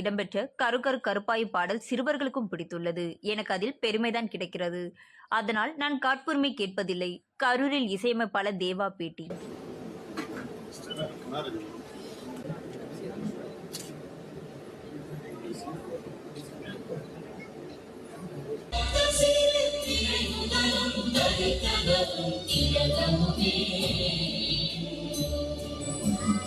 இடம்பெற்ற கரு கரு கருப்பாய் பாடல் சிறுவர்களுக்கும் பிடித்துள்ளது. எனக்கு அதில் பெருமைதான் கிடைக்கிறது. அதனால் நான் காட்புரிமை கேட்பதில்லை. கரூரில் இசையமைப்பாளர் தேவா பேட்டி.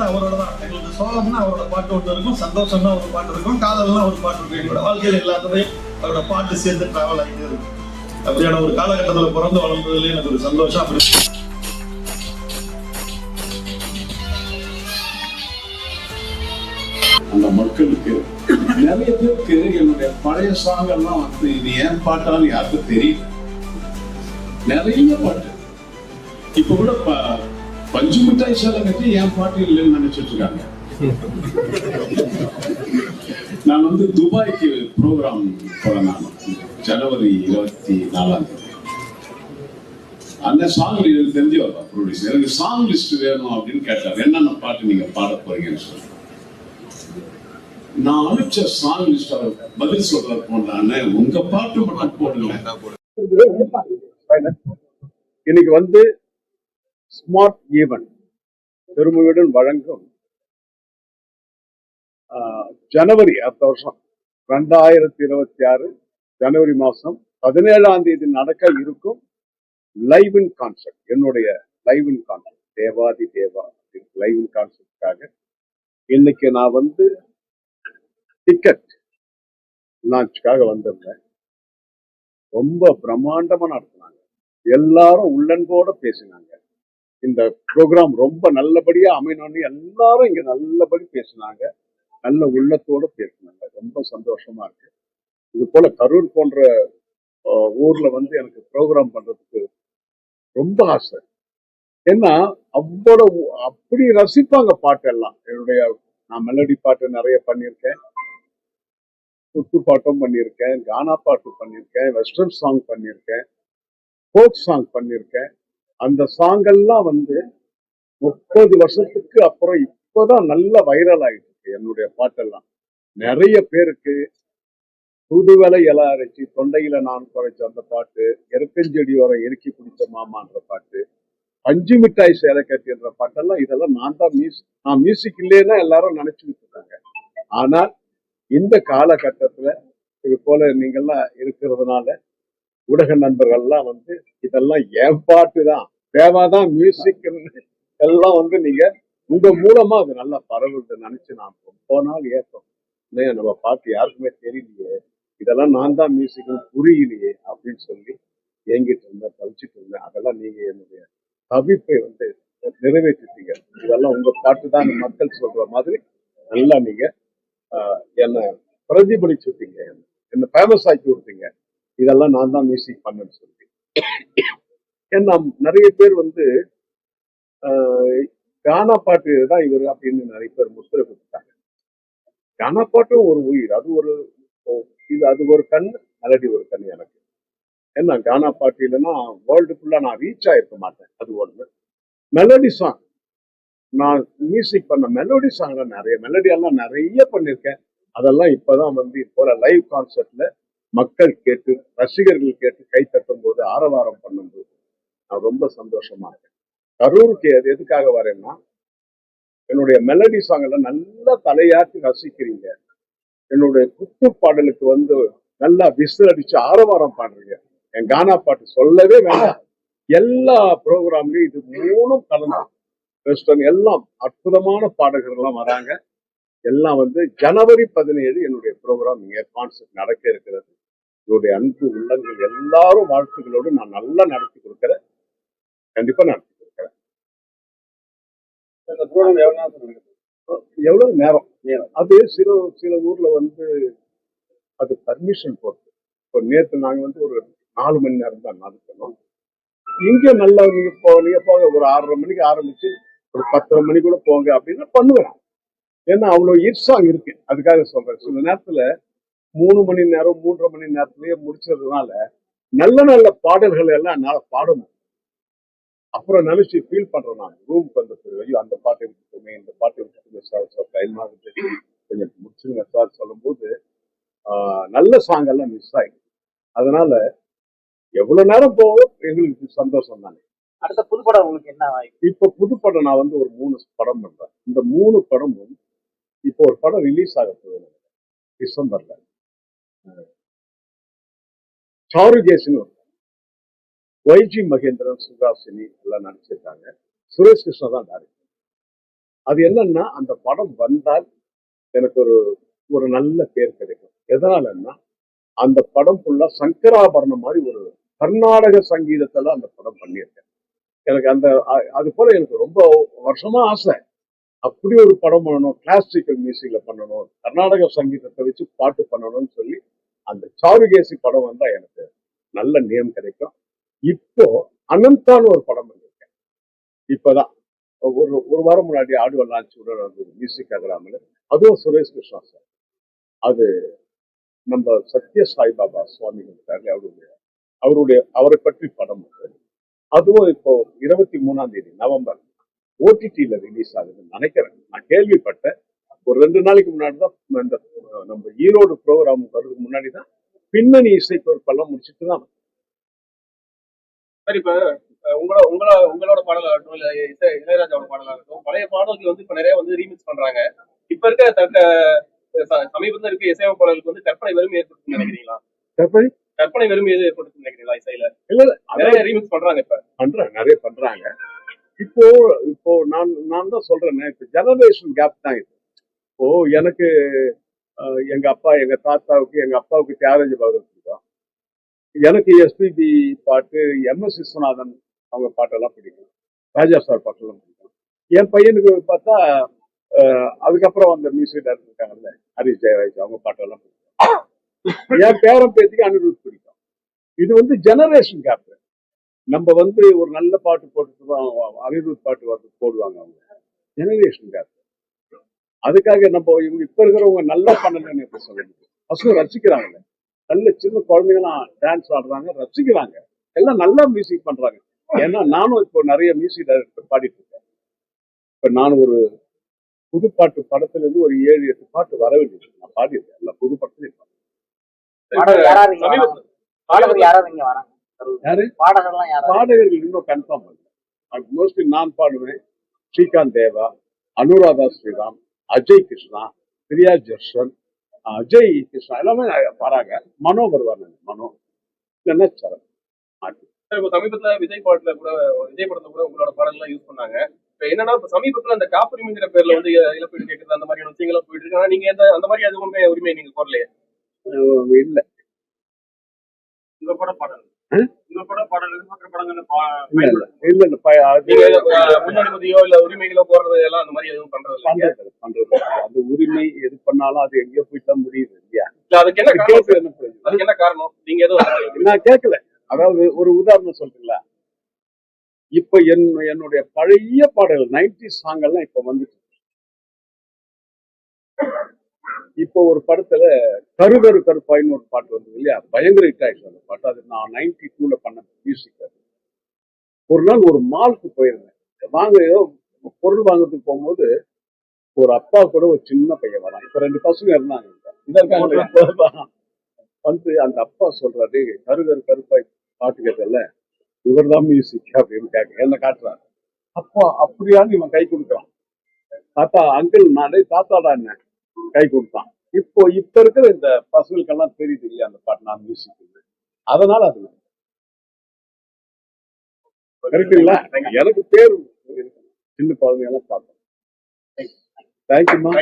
பாட்டு அவரோட தான் எங்களுக்கு சோகம்னா அவரோட பாட்டு ஒன்று இருக்கும் சந்தோஷம்னா ஒரு பாட்டு இருக்கும் காதல்னா ஒரு பாட்டு இருக்கும். எங்களோட வாழ்க்கையில் எல்லாத்துமே அவரோட பாட்டு சேர்ந்து டிராவல் ஆகிட்டு இருக்கும் அப்படியான ஒரு காலகட்டத்தில் பிறந்து வளர்ந்ததுல எனக்கு ஒரு சந்தோஷம் அப்படி அந்த மக்களுக்கு நிறைய பேருக்கு என்னுடைய பழைய சாங்கெல்லாம் வந்து இது ஏன் பாட்டான்னு யாருக்கும் தெரியும் நிறைய பாட்டு. இப்ப கூட பஞ்சு மிட்டாய் சேலை கட்டி என் பாட்டு இல்லைன்னு நினைச்சிட்டு இருக்காங்க. நான் வந்து துபாய்க்கு ப்ரோக்ராம் போனேன் நான். ஜனவரி இருபத்தி நாலாம் தேதி. அந்த சாங் எனக்கு தெரிஞ்சு வரலாம் ப்ரொடியூசர் எனக்கு சாங் லிஸ்ட் வேணும் அப்படின்னு கேட்டார். என்னென்ன பாட்டு நீங்க பாட போறீங்கன்னு சொல்லி நான் அனுப்பிச்ச சாங் லிஸ்ட் அவர் பதில் சொல்ற போனான்னு உங்க பாட்டு மட்டும் போடுங்க. இன்னைக்கு வந்து ஸ்மார்ட் ஈவென்ட் பெருமையுடன் வழங்கும் ஜனவரி அடுத்த வருஷம் ரெண்டாயிரத்தி இருபத்தி ஆறு ஜனவரி மாதம் பதினேழாம் தேதி நடக்க இருக்கும் லைவ் இன் கான்செப்ட் என்னுடைய live in concept Devadhi Deva live இன் கான்செப்டுக்காக இன்னைக்கு நான் வந்து டிக்கெட் லான்ச்சுக்காக வந்திருந்தேன். ரொம்ப பிரம்மாண்டமாக நடத்தினாங்க. எல்லாரும் உள்ளன்போட பேசினாங்க. இந்த ப்ரோக்ராம் ரொம்ப நல்லபடியா அமையணும்னு எல்லாரும் இங்க நல்லபடி பேசினாங்க. நல்ல உள்ளத்தோட பேசினாங்க. ரொம்ப சந்தோஷமா இருக்கு. இது போல கரூர் போன்ற ஊர்ல வந்து எனக்கு ப்ரோக்ராம் பண்றதுக்கு ரொம்ப ஆசை. ஏன்னா அவ்வளவு அப்படி ரசிப்பாங்க பாட்டெல்லாம். என்னுடைய நான் மெலடி பாட்டு நிறைய பண்ணியிருக்கேன். குத்து பாட்டும் பண்ணியிருக்கேன். கானா பாட்டு பண்ணியிருக்கேன். வெஸ்டர்ன் சாங் பண்ணியிருக்கேன். ஃபோக் சாங் பண்ணியிருக்கேன். அந்த சாங் எல்லாம் வந்து முப்பது வருஷத்துக்கு அப்புறம் இப்போதான் நல்ல வைரல் ஆகிட்டு இருக்கு என்னுடைய பாட்டெல்லாம். நிறைய பேருக்கு புதுவலை இல அரைச்சி தொண்டையில நான் குறைச்ச அந்த பாட்டு எருக்கஞ்செடியோர எருக்கி பிடிச்ச மாமான்ற பாட்டு பஞ்சு மிட்டாய் சேலை கட்டின்ற பாட்டெல்லாம் இதெல்லாம் நான் தான் மியூசிக் நான் மியூசிக் இல்லைன்னா எல்லாரும் நினைச்சுக்கிட்டு இருக்காங்க. ஆனால் இந்த காலகட்டத்துல இது போல நீங்கள்லாம் இருக்கிறதுனால ஊடக நண்பர்கள்லாம் வந்து இதெல்லாம் என் பாட்டு தான். தேவாதான் மியூசிக் எல்லாம் வந்து நீங்க உங்க மூலமா அது நல்லா பரவுது நினைச்சு நான் ரொம்ப நாள் ஏற்றம் இல்லையா நம்ம பாட்டு யாருக்குமே தெரியலையே. இதெல்லாம் நான் தான் மியூசிக் புரியலையே அப்படின்னு சொல்லி ஏங்கிட்டு இருந்தேன் தவிச்சிட்டு இருந்தேன். அதெல்லாம் நீங்க என்னுடைய தவிப்பை வந்து நிறைவேற்றிட்டீங்க. இதெல்லாம் உங்க பாட்டு தான் மக்கள் சொல்ற மாதிரி நல்லா நீங்க என்னை பிரதிபலிச்சுட்டீங்க. என்ன ஃபேமஸ் ஆக்கி விட்டீங்க. இதெல்லாம் நான் தான் மியூசிக் பண்ணேன்னு சொல்லி. ஏன்னா நிறைய பேர் வந்து ஆஹ், கானா பாட்டு தான் இவர் அப்படின்னு நிறைய பேர் முத்திரை கொடுத்தாங்க கானா பாட்டும் ஒரு உயிர். அது ஒரு இது அது ஒரு கண் அலடி ஒரு கண் எனக்கு. ஏன்னா கானா பாட்டு இல்லைன்னா வேர்ல்டு ஃபுல்லா நான் ரீச் ஆகிருக்க மாட்டேன். அது ஒன்று மெலடி சாங் நான் மியூசிக் பண்ண மெலோடி சாங்லாம் நிறைய மெலடியெல்லாம் நிறைய பண்ணியிருக்கேன் அதெல்லாம் இப்போதான் வந்து இது லைவ் கான்சர்ட்ல மக்கள் கேட்டு ரசிகர்கள் கேட்டு கை தட்டும் போது ஆரவாரம் பண்ணும்போது நான் ரொம்ப சந்தோஷமா இருக்கேன். கரூருக்கு அது எதுக்காக வரேன்னா என்னுடைய மெலடி சாங் எல்லாம் நல்லா தலையாட்டி ரசிக்கிறீங்க. என்னுடைய குத்து பாடலுக்கு வந்து நல்லா விசில் அடிச்சு ஆரவாரம் பாடுறீங்க. என் கானா பாட்டு சொல்லவே வேண்டாம். எல்லா ப்ரோக்ராம்லயும் இது மூணும் கலந்து. வெஸ்டர்ன் எல்லாம் அற்புதமான பாடகர்கள் எல்லாம் வராங்க. எல்லாம் வந்து ஜனவரி பதினேழு என்னுடைய ப்ரோக்ராம் இங்கே கான்சர்ட் நடக்க இருக்கிறது. இவருடைய அன்பு உள்ளங்கள் எல்லாரும் வாழ்த்துக்களோடு நான் நல்லா நடத்தி கொடுக்கிறேன். கண்டிப்பா நடத்தி கொடுக்கிறேன். எவ்வளவு நேரம்? அது சில சில ஊர்ல வந்து அது பர்மிஷன் பொறுத்து இப்போ நேற்று நாங்க வந்து ஒரு நாலு மணி நேரம் தான் நடத்தணும். இங்க நல்லா நீங்க போ நீங்க போங்க. ஒரு ஆறரை மணிக்கு ஆரம்பிச்சு ஒரு பத்தரை மணி கூட போங்க அப்படின்னா பண்ணுவேன். ஏன்னா அவ்வளவு ஈர்சாங் இருக்கு. அதுக்காக சொல்றேன். சில நேரத்துல மூணு மணி நேரம் மூன்றரை மணி நேரத்திலேயே முடிச்சதுனால நல்ல நல்ல பாடல்கள் எல்லாம் என்னால பாட முடியும். அப்புறம் நினைச்சு ஃபீல் பண்றேன் நான். ரூமுக்கு வந்த பிறகு ஐயோ அந்த பாட்டை விட்டுட்டுமே இந்த பாட்டை விட்டுட்டுமே சார் சார் டைம் ஆகுது கொஞ்சம் முடிச்சுருங்க சார் சொல்லும்போது நல்ல சாங் எல்லாம் மிஸ் ஆயிடுது அதனால எவ்வளவு நேரம் போகும் எங்களுக்கு சந்தோஷம் தானே. அடுத்த புதுப்படம் உங்களுக்கு என்ன இப்ப புது படம் நான் வந்து ஒரு மூணு படம் பண்றேன். இந்த மூணு படமும் இப்போ ஒரு படம் ரிலீஸ் ஆக போகுது. டிசம்பர்ல. சாருகேசின்னு ஒரு ஒய்ஜி மகேந்திரன் சுகாசினி எல்லாம் நடிச்சிருக்காங்க. சுரேஷ் கிருஷ்ணா தான் டேரக்டர் அது என்னன்னா அந்த படம் வந்தால் எனக்கு ஒரு ஒரு நல்ல பேர் கிடைக்கும். எதனாலன்னா அந்த படம் ஃபுல்லா சங்கராபரணம் மாதிரி ஒரு கர்நாடக சங்கீதத்துல அந்த படம் பண்ணியிருக்கேன். எனக்கு அந்த அது போல எனக்கு ரொம்ப வருஷமா ஆசை. அப்படி ஒரு படம் பண்ணணும் கிளாசிக்கல் மியூசிக்ல பண்ணணும் கர்நாடக சங்கீதத்தை வச்சு பாட்டு பண்ணணும்னு சொல்லி அந்த சாருகேசி படம் வந்தா எனக்கு நல்ல நேம் கிடைக்கும். இப்போ அனந்தான்னு ஒரு படம் பண்ணியிருக்கேன் இப்பதான். ஒரு ஒரு வாரம் முன்னாடி ஆடியோ லான்ச் கூட அது மியூசிக் அகராமல். அதுவும் சுரேஷ் கிருஷ்ணா சார். அது நம்ம சத்ய சாய்பாபா சுவாமிகள் இருக்காரு அவருடைய அவருடைய அவரை பற்றி படம் அதுவும் இப்போ இருபத்தி மூணாம் தேதி நவம்பர். ஓடிடியில் ரிலீஸ் ஆகுதுன்னு நினைக்கிறேன். நான் கேள்விப்பட்டேன். ஒரு ரெண்டு நாளைக்கு முன்னாடி தான் இந்த நம்ம ஈரோடு ப்ரோக்ராம் வர்றதுக்கு முன்னாடி தான் பின்னணி இசைப்பொருட்கள்லாம் முடிச்சுட்டு தான் சார் இப்ப அஹ், உங்களோட உங்களோட உங்களோட பாடலாகட்டும் இல்ல இசை இளையராஜாவோட பாடலாகட்டும் பழைய பாடல்கள் வந்து இப்ப நிறைய வந்து ரீமிக்ஸ் பண்றாங்க. இப்ப இருக்க தக்க சமீபத்துல இருக்க இசையமைப்பாளர்களுக்கு வந்து கற்பனை வெறுமை ஏற்படுத்துன்னு நினைக்கிறீங்களா? கற்பனை? கற்பனை வெறுமை எது ஏற்படுத்துன்னு நினைக்கிறீங்களா இசையில? இல்ல, நிறைய ரீமிக்ஸ் பண்றாங்க இப்ப. பண்றாங்க நிறைய பண்றாங்க. இப்போ இப்போ நான் நான் தான் சொல்றேன் இப்போ ஜெனரேஷன் கேப் தான் இது. இப்போ எனக்கு எங்க அப்பா எங்க தாத்தாவுக்கு எங்க அப்பாவுக்கு தியாகராஜ பகவத் பிடிக்கும். எனக்கு எஸ்பிபி பாட்டு எம் எஸ் விஸ்வநாதன் அவங்க பாட்டெல்லாம் பிடிக்கும். ராஜா சார் பாட்டெல்லாம் பிடிக்கும். என் பையனுக்கு பார்த்தா அதுக்கப்புறம் அந்த மியூசிக் டைரக்டர் இருக்காங்கல்ல ஹரிஷ் ஜெயராஜ் அவங்க பாட்டெல்லாம் பிடிக்கும். என் பேரன் பேத்திக்கு அனிருத் பிடிக்கும். இது வந்து ஜெனரேஷன் கேப் நம்ம வந்து ஒரு நல்ல பாட்டு போட்டுட்டு தான் அனிருத் பாட்டு வந்து போடுவாங்க அவங்க. ஜெனரேஷன் கேப் அதுக்காக நம்ம இவங்க இப்ப இருக்கிறவங்க நல்லா பண்ணலன்னு எப்படி சொல்ல முடியும் பசங்க ரசிக்கிறாங்கல்ல நல்ல சின்ன குழந்தைங்களாம் டான்ஸ் ஆடுறாங்க ரசிக்கிறாங்க. எல்லாம் நல்லா மியூசிக் பண்றாங்க. ஏன்னா நானும் இப்போ நிறைய மியூசிக் டைரக்டர் பாடிட்டு இருக்கேன். இப்ப நான் ஒரு புது பாட்டு படத்துல இருந்து ஒரு ஏழு எட்டு பாட்டு வர வேண்டியது. நான் பாடியிருக்கேன். எல்லா புது படத்துலையும் பாடகர்கள் இன்னும் கன்ஃபார்ம் பண்ணல. மோஸ்ட்லி நான் பாடுவேன். ஸ்ரீகாந்த் தேவா அனுராதா ஸ்ரீராம் அஜய் கிருஷ்ணா பிரியா ஜர்ஷன் அஜய் கிருஷ்ணா எல்லாமே வராங்க. மனோ வருவார் மனோ. இல்லைன்னா சரண்? இப்ப சமீபத்துல விஜய் பாட்டுல கூட விஜய் படத்துல கூட உங்களோட பாடல் எல்லாம் யூஸ் பண்ணாங்க. இப்ப என்னன்னா இப்ப சமீபத்துல அந்த காப்புரிமைங்கிற பேர்ல வந்து இழப்பீடு கேட்கறது அந்த மாதிரியான விஷயங்கள்லாம் போயிட்டு இருக்கு. ஆனா நீங்க அந்த மாதிரி எதுவுமே உரிமை நீங்க கோரலையே? இல்ல. உங்க கூட பாடல் ம்? உங்க கூட பாடல் மற்ற படங்கள் இல்ல உரிமைகளோ எல்லாம் அந்த மாதிரி எதுவும் பண்றது பண்றது. அது உரிமை எது பண்ணாலும் அது எங்கேயோ போயிட்டு தான் முடியுது இல்லையா? இல்ல அதுக்கு என்ன? அதுக்கு என்ன காரணம்? நீங்க எதுவும் நான் கேட்கல. அதாவது ஒரு உதாரணம் சொல்றீங்களா? இப்ப என் என்னுடைய பழைய பாடல் நைன்டி சாங் எல்லாம் இப்ப வந்துட்டு இருக்கு. இப்போ ஒரு படத்துல கருகரு கருப்பாயின்னு ஒரு பாட்டு வந்தது இல்லையா? பயங்கர ஹிட் ஆயிடுச்சு அந்த பாட்டு. அது நான் நைன்டி டூல பண்ண மியூசிக் அது. ஒரு நாள் ஒரு மாலுக்கு போயிருந்தேன். வாங்க ஏதோ பொருள் வாங்குறதுக்கு போகும்போது ஒரு அப்பா கூட ஒரு சின்ன பையன் வரான். இப்ப ரெண்டு பசங்க இருந்தாங்க. வந்து அந்த அப்பா சொல்றாரு கருகரு கருப்பாய் பாட்டு கேட்டல இவர்தான் மியூசிக் அப்படின்னு கேட்க என்ன காட்டுறாரு. அப்பா அப்படியான்னு இவன் கை கொடுக்குறான். தாத்தா அங்கிள் நானே தாத்தாடா என்ன? கை கொடுத்தான். இப்போ இப்ப இருக்கிற இந்த பசங்களுக்கெல்லாம் தெரியுது இல்லையா அந்த பாட்டு? நான் மியூசிக் அதனால அது கரெக்டுங்களா எனக்கு பேர் சின்ன குழந்தைங்க எல்லாம் பார்த்தோம் தேங்க்யூமா